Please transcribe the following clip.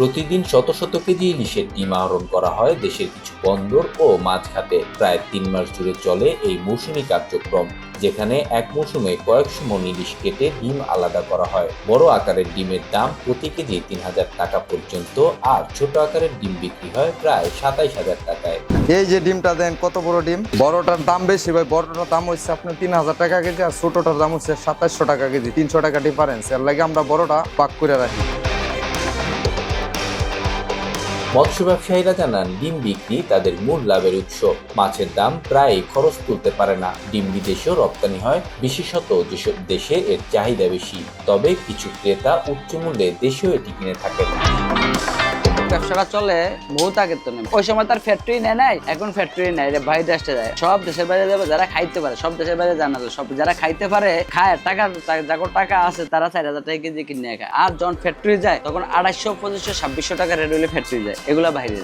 প্রতিদিন শত শত কেজি ইলিশের ডিম আহরণ করা হয় দেশের কিছু বন্দর ও মাঝখাতে প্রায় তিন মাস জুড়ে চলে এই মৌসুমি কার্যক্রম, যেখানে এক মৌসুমে কয়েকশো মন ইলিশ কেটে ডিম আলাদা করা হয়। বড় আকারের ডিমের দাম প্রতি কেজি তিন হাজার টাকা পর্যন্ত, আর ছোট আকারের ডিম বিক্রি হয় প্রায় সাতাইশ হাজার টাকায়। এই যে ডিমটা দেন, কত বড় ডিম? বড়টার দাম বেশি, ভাই। বড়টার দাম হচ্ছে আপনার তিন হাজার টাকা কেজি, আর ছোটটার দাম হচ্ছে সাতাশশো টাকা কেজি, তিনশো টাকা ডিফারেন্স এর লাগে আমরা বড়টা পাক করে রাখি। মৎস্য ব্যবসায়ীরা জানান, ডিম বিক্রি তাদের মূল লাভের উৎস। মাছের দাম প্রায় খরচ তুলতে পারে না। ডিম বিদেশেও রপ্তানি হয়। বিশেষত যেসব দেশে এর চাহিদা বেশি, তবে কিছু ক্রেতা উচ্চ মূল্যে দেশেও এটি কিনে থাকেন। ব্যবসাটা চলে বহুত আগের তো নেই। ওই সময় তার ফ্যাক্টরি নেয় নাই, এখন ফ্যাক্টরি নেয় রে, বাইরে আসতে যায় সব দেশের বাইরে যাবে, যারা খাইতে পারে, সব দেশের বাইরে জানা যায় সব যারা খাইতে পারে, খায়, টাকা যাকে টাকা আছে, তারা চার হাজার টাকা কেজি কিনে খায়। আর যখন ফ্যাক্টরি যায়, তখন আড়াইশো, পঁচিশশো, ছাব্বিশশো টাকা রেট হলে ফ্যাক্টরি যায়। এগুলা বাইরে